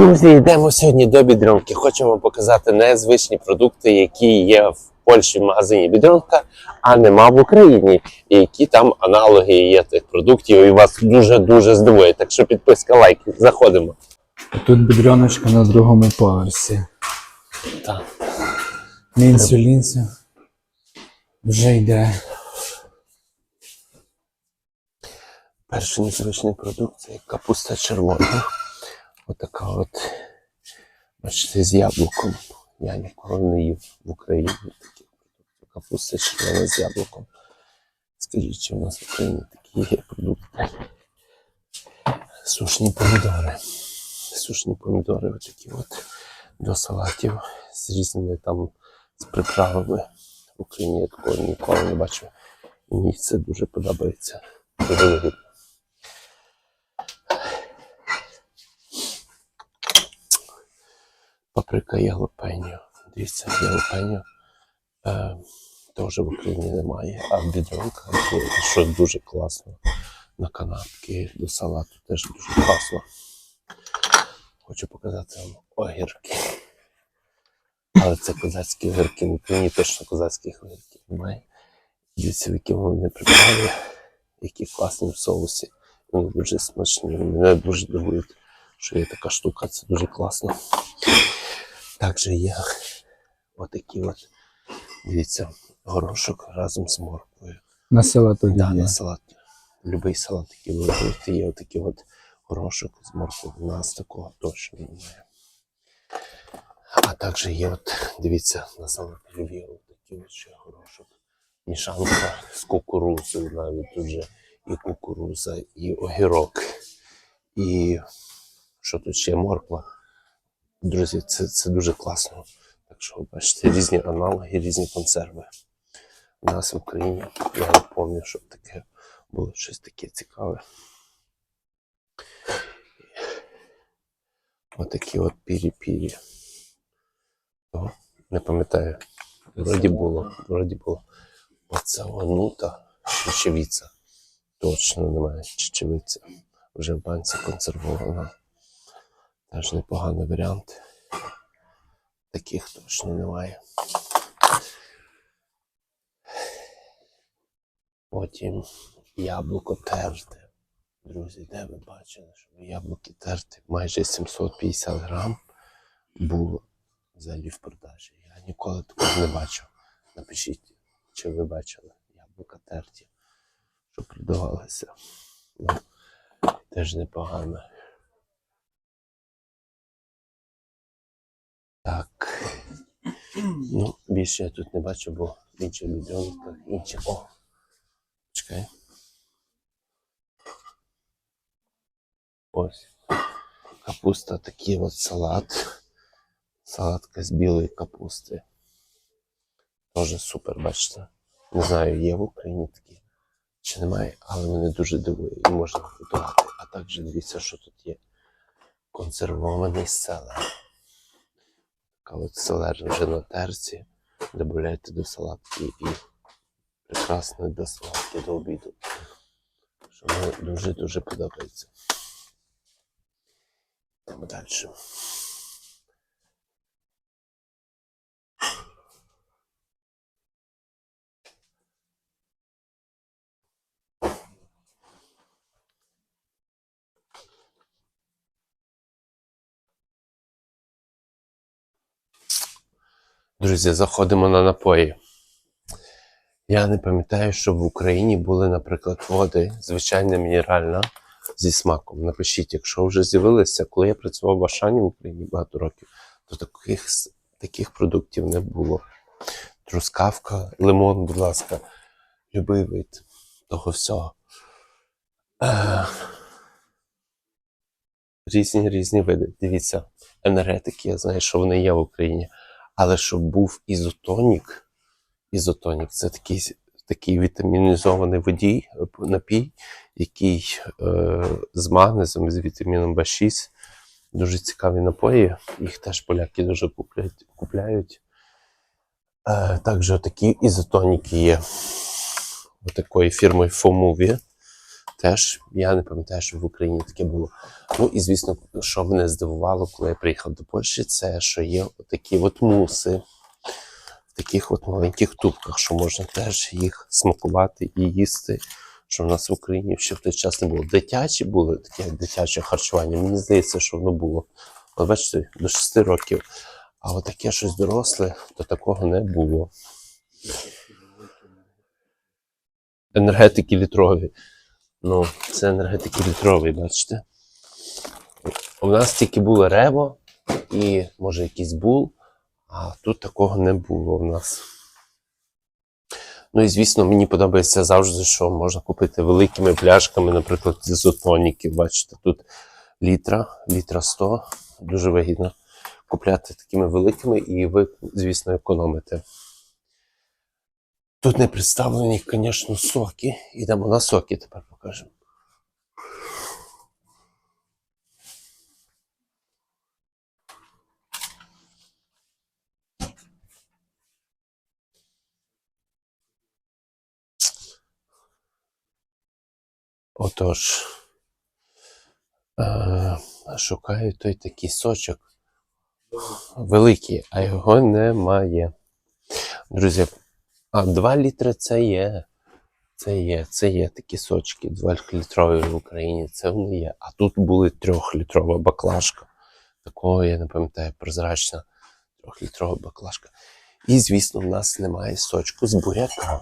Друзі, йдемо сьогодні до Бідрюнки. Хочу вам показати незвичні продукти, які є в Польщі в магазині Бідрюнка, а нема в Україні. І які там аналоги є тих продуктів, і вас дуже-дуже здивує. Так що підписка, лайк, заходимо. Тут бідряночка на другому поверсі. Так. Лінцю, лінцю. Вже йде. Перший незвичний продукт це капуста червона. Отака от, бачите, з яблуком. Я ніколи не їв в Україні продуктів. Капуста червона з яблуком. Скажіть, чи в нас в Україні такі є продукти? Сушні помідори. Сушні помідори отакі от до салатів з різними там з приправами. В Україні я такого ніколи не бачив. Мені це дуже подобається. Дуже Паприка jalapeno. Дивіться, jalapeno е, теж в Україні немає, а в бідронках що дуже класно. На канапки до салату теж дуже класно. Хочу показати вам огірки. Але це козацькі огірки, в Україні точно козацьких огірків немає. Дивіться, в які вони приправи, які класні в соусі. Вони дуже смачні. Мене дуже дивують, що є така штука, це дуже класно. Також є отакі от, дивіться, горошок разом з морквою. На села тоді Да, є. на салат. Любий салат, який ви робите, є отакий от горошок з морквою. У нас такого точно немає. А також є, от, дивіться, на салаті Львів отакий от ще горошок. Мішанка з кукурузою навіть тут же і кукуруза, і огірок. І що тут ще морква. Друзі, це, це дуже класно. Так що, бачите, різні аналоги, різні консерви. У нас в Україні я не пам'ятаю, щоб таке було щось таке цікаве. Отакі от пірі-пірі. Не пам'ятаю. Вроді було, вроді було. Оце онута, чечевиця. Точно немає чечевиця. Вже в банці консервована. Теж непоганий варіант. Таких точно немає. Потім яблуко терте. Друзі, де ви бачили, що яблуки терти майже 750 грам було взагалі в продажі. Я ніколи такого не бачив. Напишіть, чи ви бачили яблука терті, що продавалися. Ну, теж непогано. Так. Ну, більше я тут не бачу, бо в інших відеонках інші. О! Чекай. Ось. Капуста, такий от салат. Салатка з білої капусти. Тоже супер, бачите. Не знаю, є в Україні такі чи немає, але мене дуже дивує і можна готувати. А також дивіться, що тут є. Консервований селер. От селер вже на терці. Добавляєте до салатки і прекрасно до салатки до обіду. Що мені дуже-дуже подобається. Йдемо далі. Друзі, заходимо на напої. Я не пам'ятаю, що в Україні були, наприклад, води, звичайна мінеральна зі смаком. Напишіть, якщо вже з'явилися, коли я працював в Ашані в Україні багато років, то таких, таких продуктів не було. Трускавка, лимон, будь ласка, любий вид того всього. Різні різні види. Дивіться, енергетики, я знаю, що вони є в Україні. Але щоб був ізотонік, ізотонік це такий, такий вітамінізований водій, е, напій, який е, з магнезом, з вітаміном В6. Дуже цікаві напої. Їх теж поляки дуже купляють. купляють. Е, також такі ізотоніки є. Отакої фірми Фомуві. Теж я не пам'ятаю, що в Україні таке було. Ну і звісно, що мене здивувало, коли я приїхав до Польщі, це що є такі от муси в таких от маленьких тубках, що можна теж їх смакувати і їсти. Що в нас в Україні ще в той час не було. Дитячі були таке дитяче харчування. Мені здається, що воно було. Але бачите, до 6 років. А от таке щось доросле, то такого не було. Енергетики літрові. Ну, це енергетики літрові, бачите. У нас тільки було рево і, може, якийсь бул, а тут такого не було в нас. Ну і звісно, мені подобається завжди, що можна купити великими пляшками, наприклад, ізотоніків. Бачите, тут літра, літра 100. Дуже вигідно купляти такими великими, і ви, звісно, економите. Тут не представлені, звісно, соки. Ідемо на соки тепер покажемо. Отож, е, шукаю той такий сочок. Великий, а його немає. Друзі, а 2 літри це є. Це є, це є такі сочки 2 літрові в Україні. Це вони є. А тут були 3-літрова баклажка. Такого я не пам'ятаю, прозрачна 3-літрова баклажка. І, звісно, в нас немає сочку з буряка.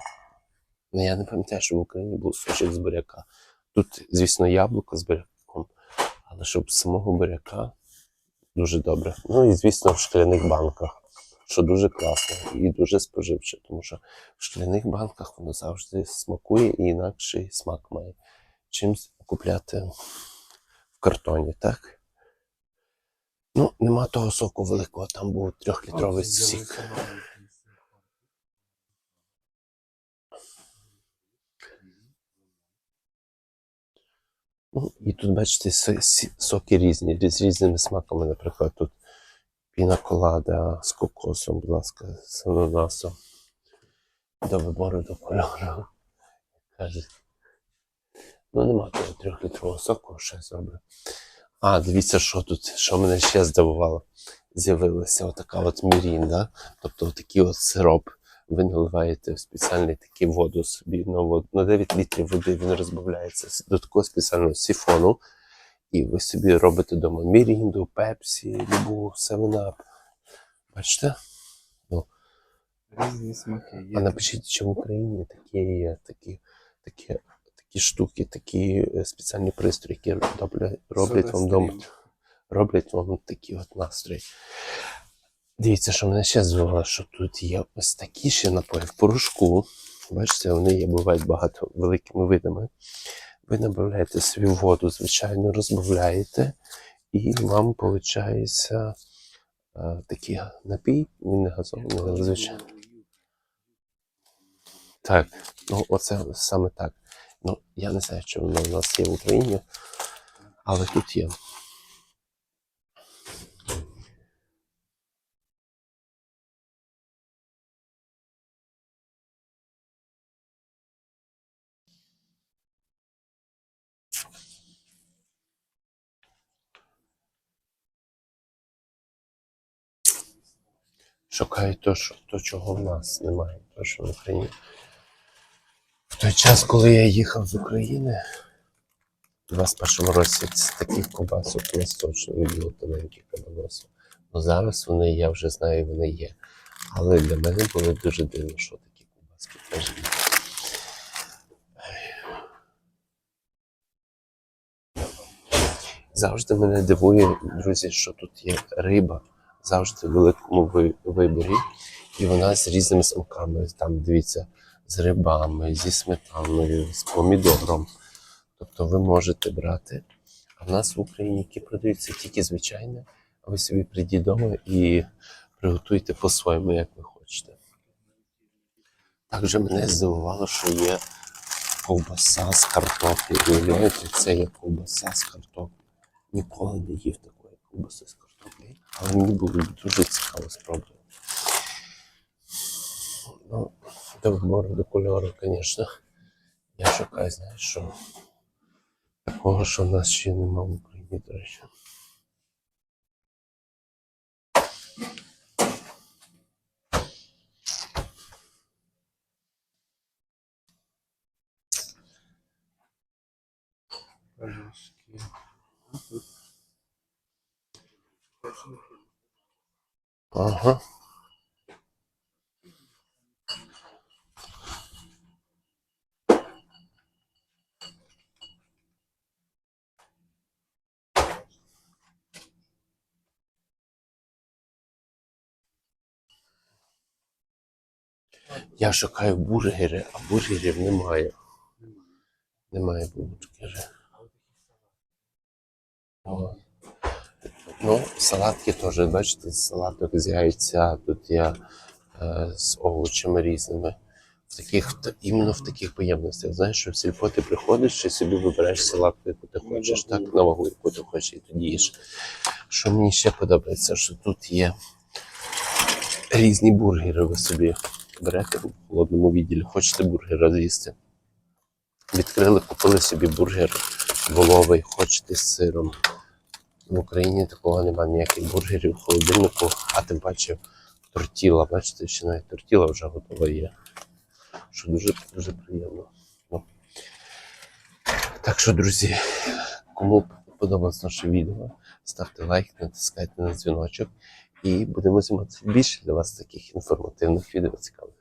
Ну, я не пам'ятаю, що в Україні був сочок з буряка. Тут, звісно, яблуко з буряком, але щоб самого буряка дуже добре. Ну і, звісно, в шкляних банках, що дуже класно і дуже споживче, тому що в шкляних банках воно завжди смакує і інакший смак має. Чим купляти в картоні, так? Ну, нема того соку великого, там був трьохлітровий сік. Ну, і тут, бачите, соки різні, з різними смаками. Наприклад, тут пінаколада з кокосом, будь ласка, з ананасом. До вибору до кольору. Ну, нема того трьохлітрового соку, що зроблю. А, дивіться, що тут, що мене ще здивувало. З'явилася отака от мірінда, тобто такий от сироп. Ви наливаєте в спеціальний такий воду собі на, воду, на 9 літрів води він розбавляється до такого спеціального сифону. І ви собі робите вдома мірінду, пепсі, любу, 7-Up. Бачите? Різні смаки А напишіть, чи в Україні такі такі, такі, такі штуки, такі е, спеціальні пристрої, які роблять, роблять вам вдома. Роблять вам такі от настрої. Дивіться, що мене ще здивувало, що тут є ось такі ще напої в порошку. Бачите, вони є, бувають багато великими видами. Ви набавляєте свою воду, звичайно, розбавляєте, і вам виходить такий напій, він не газований, але звичайно. Так, ну оце саме так. Ну, я не знаю, чи воно в нас є в Україні, але тут є. Шукаю то, що, то, чого в нас немає, то, що в Україні. В той час, коли я їхав з України, у 21-му році таких ковбасок у нас точно не тоненьких кабаносів. Ну зараз вони, я вже знаю, вони є. Але для мене було дуже дивно, що такі ковбаски теж є. Завжди мене дивує, друзі, що тут є риба завжди в великому виборі, і вона з різними смаками. Там дивіться, з рибами, зі сметаною, з помідором. Тобто ви можете брати. А в нас в Україні які продаються тільки звичайне, а ви собі прийдіть вдома і приготуйте по-своєму, як ви хочете. Також мене здивувало, що є ковбаса з картоплі. Уявляєте, це є ковбаса з картоплі. Ніколи не їв такої ковбаси з картоплі, але мені було дуже цікаво спробувати. Ну, до вибору до кольору, звісно. Я шукаю, знаєш, що Такого, що в нас ще нема в Україні, до речі. Ага. Я шукаю бургери, а бургерів немає. Немає бургерів. О. Ну, салатки теж, бачите, салаток з яйця, тут є е, з овочами різними. В таких, іменно в таких поємностях. Знаєш, що в сільпо ти приходиш і собі вибираєш салатку, яку ти хочеш, так, на вагу, яку ти хочеш, і тоді їш. Що мені ще подобається, що тут є різні бургери ви собі берете в холодному відділі, хочете бургера з'їсти. Відкрили, купили собі бургер воловий, хочете з сиром. В Україні такого немає ніяких бургерів в холодильнику, а тим паче тортіла. Бачите, ще навіть тортіла вже готова є. Що дуже дуже приємно. Ну. Так що, друзі, кому подобалось наше відео, ставте лайк, натискайте на дзвіночок і будемо знімати більше для вас таких інформативних відео цікавих.